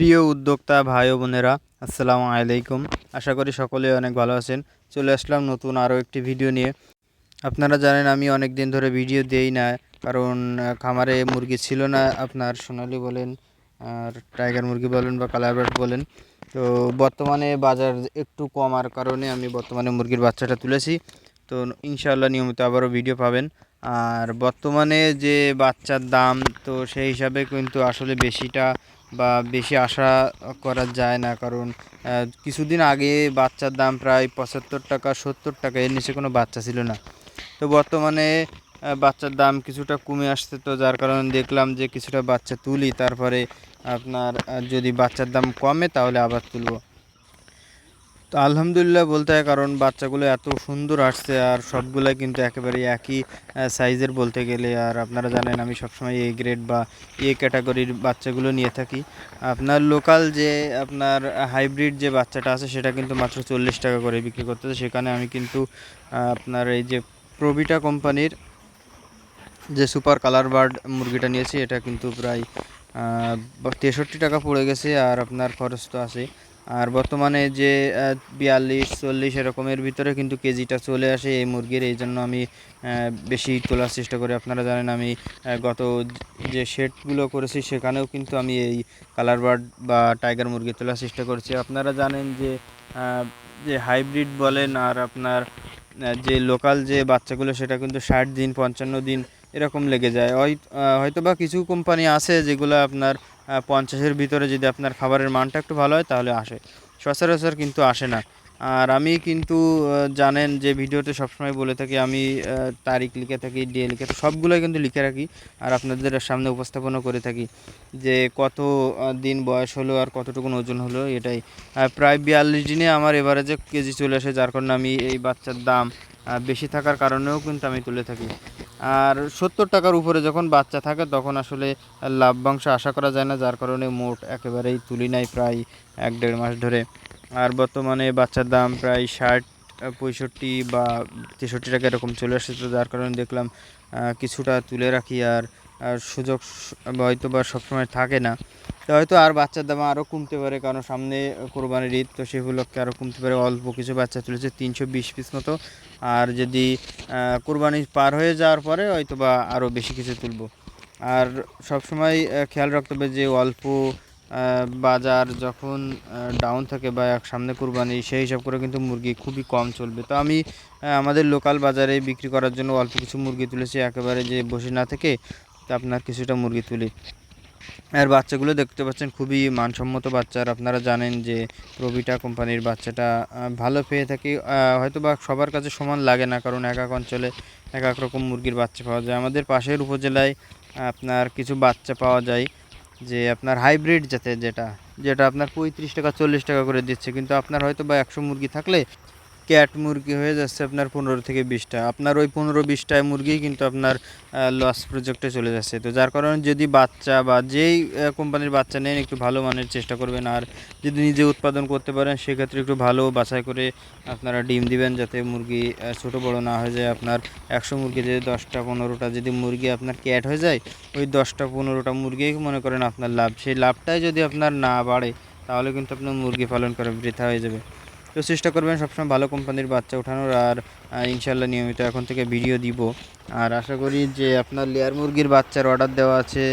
প্রিয় উদ্যোক্তা ভাই বোনেরা, আসসালামু আলাইকুম। আশা করি সকলে অনেক ভালো আছেন। চলে আসলাম নতুন আরও একটি ভিডিও নিয়ে। আপনারা জানেন আমি অনেক দিন ধরে ভিডিও দেই না, কারণ খামারে মুরগি ছিল না, আপনার সোনালি বলেন আর টাইগার মুরগি বলেন বা কালার বার্ড বলেন। তো বর্তমানে বাজার একটু কমার কারণে আমি বর্তমানে মুরগির বাচ্চাটা তুলেছি। তো ইনশাআল্লাহ নিয়মিত আবারও ভিডিও পাবেন। আর বর্তমানে যে বাচ্চার দাম, তো সেই হিসাবে কিন্তু আসলে বেশিটা বা বেশি আশা করা যায় না, কারণ কিছুদিন আগে বাচ্চার দাম প্রায় পঁচাত্তর টাকা, সত্তর টাকা, এর নিচে কোনো বাচ্চা ছিল না। তো বর্তমানে বাচ্চার দাম কিছুটা কমে আসছে তো, যার কারণে দেখলাম যে কিছুটা বাচ্চা তুলি, তারপরে আপনার যদি বাচ্চার দাম কমে তাহলে আবার তুলব। তো আলহামদুলিল্লাহ বলতে হয় কারণ বাচ্চাগুলো এত সুন্দর আসছে আর সবগুলাই কিন্তু একেবারে একই সাইজের বলতে গেলে। আর আপনারা জানেন আমি সবসময় এ গ্রেড বা এ ক্যাটাগরির বাচ্চাগুলো নিয়ে থাকি। আপনার লোকাল যে আপনার হাইব্রিড যে বাচ্চাটা আছে, সেটা কিন্তু মাত্র চল্লিশ টাকা করে বিক্রি করতেছে। সেখানে আমি কিন্তু আপনার এই যে প্রবিটা কোম্পানির যে সুপার কালার বার্ড মুরগিটা নিয়েছি, এটা কিন্তু প্রায় তেষট্টি টাকা পড়ে গেছে। আর আপনার খরচ তো আছে আর বর্তমানে যে বিয়াল্লিশ, চল্লিশ এরকমের ভিতরে কিন্তু কেজিটা চলে আসে এই মুরগির, এই জন্য আমি বেশি তোলার চেষ্টা করি। আপনারা জানেন আমি গত যে শেডগুলো করেছি সেখানেও কিন্তু আমি এই কালার বার্ড বা টাইগার মুরগি তোলার চেষ্টা করছি। আপনারা জানেন যে যে হাইব্রিড বলেন আর আপনার যে লোকাল যে বাচ্চাগুলো সেটা কিন্তু ষাট দিন, পঞ্চান্ন দিন এরকম লেগে যায়। হয় হয়তো বা কিছু কোম্পানি আছে যেগুলো আপনার পঞ্চাশের ভিতরে যদি আপনার খাবারের মানটা একটু ভালো হয়, তাহলে আসে। সচরাচর কিন্তু আসে না। আর আমি কিন্তু জানেন যে ভিডিওতে সবসময় বলে থাকি, আমি তারিখ লিখে থাকি, ডে লিখে থাকি, সবগুলোই কিন্তু লিখে রাখি আর আপনাদের সামনে উপস্থাপনও করে থাকি যে কত দিন বয়স হলো আর কতটুকুন ওজন হলো, এটাই। প্রায় বিয়াল্লিশ দিনে আমার এভারেজে কেজি চলে আসে, যার কারণে আমি এই বাচ্চার দাম বেশি থাকার কারণেও কিন্তু আমি তুলে থাকি। আর সত্তর টাকার উপরে যখন বাচ্চা থাকে, তখন আসলে লাভবাংশ আশা করা যায় না, যার কারণে মোট একেবারেই তুলি নাই প্রায় এক দেড় মাস ধরে। আর বর্তমানে বাচ্চার দাম প্রায় ষাট, পঁয়ষট্টি বা তেষট্টি টাকা এরকম চলে আসছে, তো যার কারণে দেখলাম কিছুটা তুলে রাখি। আর সুযোগ হয়তো বা সবসময় থাকে না। তো হয়তো আর বাচ্চার দাম আরও কমতে পারে, কারণ সামনে কোরবানির ঈদ, তো সেগুলোকে আরও কমতে পারে। অল্প কিছু বাচ্চা তুলেছে, তিনশো বিশ পিস মতো। আর যদি কোরবানি পার হয়ে যাওয়ার পরে হয়তো বা আরও বেশি কিছু তুলব। আর সবসময় খেয়াল রাখতে হবে যে অল্প বাজার যখন ডাউন থাকে বা এক সামনে কোরবানি, সেই হিসাব করে কিন্তু মুরগি খুবই কম চলবে। তো আমি আমাদের লোকাল বাজারে বিক্রি করার জন্য অল্প কিছু মুরগি তুলেছি। একেবারে যে বসে না থেকে তা আপনার কিছুটা মুরগি তুলি। আর বাচ্চাগুলো দেখতে পাচ্ছেন খুবই মানসম্মত বাচ্চা। আর আপনারা জানেন যে প্রবিটা কোম্পানির বাচ্চাটা ভালো পেয়ে থাকি। হয়তো বা সবার কাছে সমান লাগে না, কারণ এক এক অঞ্চলে এক এক রকম মুরগির বাচ্চা পাওয়া যায়। আমাদের পাশের উপজেলায় আপনার কিছু বাচ্চা পাওয়া যায়, যে আপনার হাইব্রিড জাতের যেটা যেটা আপনার পঁয়ত্রিশ টাকা, চল্লিশ টাকা করে দিচ্ছে। কিন্তু আপনার হয়তো বা একশো মুরগি থাকলে ক্যাট মুরগি হয়ে যাচ্ছে আপনার পনেরো থেকে বিশটা। আপনার ওই পনেরো বিশটায় মুরগি কিন্তু আপনার লস প্রজেক্টে চলে যাচ্ছে। তো যার কারণে যদি বাচ্চা বা যেই কোম্পানির বাচ্চা নেন, একটু ভালো মানের চেষ্টা করবেন। আর যদি নিজে উৎপাদন করতে পারেন, সেক্ষেত্রে একটু ভালো বাছাই করে আপনারা ডিম দিবেন যাতে মুরগি ছোট বড় না হয়ে যায়। আপনার একশো মুরগি যদি দশটা পনেরোটা যদি মুরগি আপনার ক্যাট হয়ে যায়, ওই দশটা পনেরোটা মুরগি মনে করেন আপনার লাভ। সেই লাভটাই যদি আপনার না বাড়ে, তাহলে কিন্তু আপনার মুরগি পালন করা বৃথা হয়ে যাবে। তো চেষ্টা করবেন সবসময় ভালো কোম্পানির বাচ্চা ওঠানোর আর ইনশাল্লাহ নিয়মিত এখন থেকে ভিডিও দিব। আর আশা করি যে আপনার লেয়ার মুরগির বাচ্চার অর্ডার দেওয়া আছে,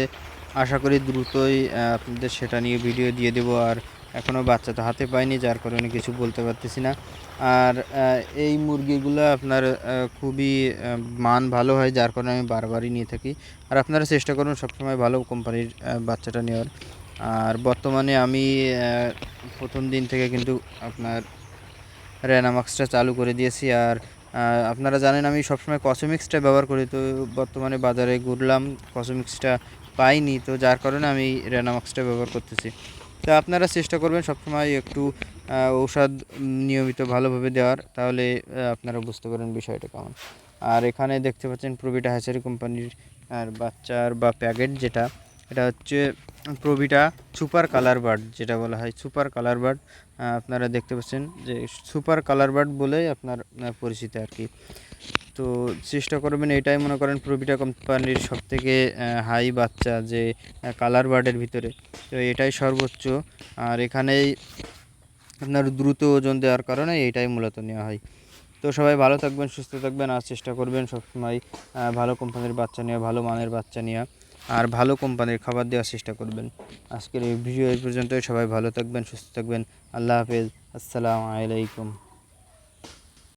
আশা করি দ্রুতই আপনাদের সেটা নিয়ে ভিডিও দিয়ে দেবো। আর এখনও বাচ্চা তো হাতে পাইনি যার কারণে কিছু বলতে পারতেছি না। আর এই মুরগিগুলো আপনার খুবই মান ভালো হয়, যার কারণে আমি বারবারই নিয়ে থাকি। আর আপনারা চেষ্টা করুন সবসময় ভালো কোম্পানির বাচ্চাটা নেওয়ার। আর বর্তমানে আমি প্রথম দিন থেকে কিন্তু আপনার র্যানামাক্সটা চালু করে দিয়েছি আর আপনারা জানেন আমি সবসময় কসমিক্সটা ব্যবহার করি, তো বর্তমানে বাজারে ঘুরলাম কসমিক্সটা পাইনি, তো যার কারণে আমি র্যানামাক্সটা ব্যবহার করতেছি। তো আপনারা চেষ্টা করবেন সবসময় একটু ঔষধ নিয়মিত ভালোভাবে দেওয়ার, তাহলে আপনারা বুঝতে পারেন বিষয়টা কেমন। আর এখানে দেখতে পাচ্ছেন প্রবিটা হ্যাচারি কোম্পানির আর বাচ্চার বা প্যাকেট যেটা, এটা হচ্ছে প্রবিটা সুপার কালার বার্ড, যেটা বলা হয় সুপার কালার বার্ড আপনারা দেখতে পাচ্ছেন যে সুপার কালার বার্ড বলেই আপনার পরিচিত আর কি। তো চেষ্টা করবেন এটাই মনে করেন প্রবিটা কোম্পানির সব থেকে হাই বাচ্চা যে কালার বার্ডের ভিতরে। তো এটাই সর্বোচ্চ। আর এখানেই আপনার দ্রুত ওজন দেওয়ার কারণে এটাই মূলত নেওয়া হয়। তো সবাই ভালো থাকবেন, সুস্থ থাকবেন, আর চেষ্টা করবেন সবসময় ভালো কোম্পানির বাচ্চা নেওয়া, ভালো মানের বাচ্চা নেওয়া। আর ভালো কোম্পানির খাবার দেওয়ার চেষ্টা করবেন। আজকের এই ভিডিও এই পর্যন্তই। সবাই ভালো থাকবেন, সুস্থ থাকবেন। আল্লাহ হাফেজ। আসসালামু আলাইকুম।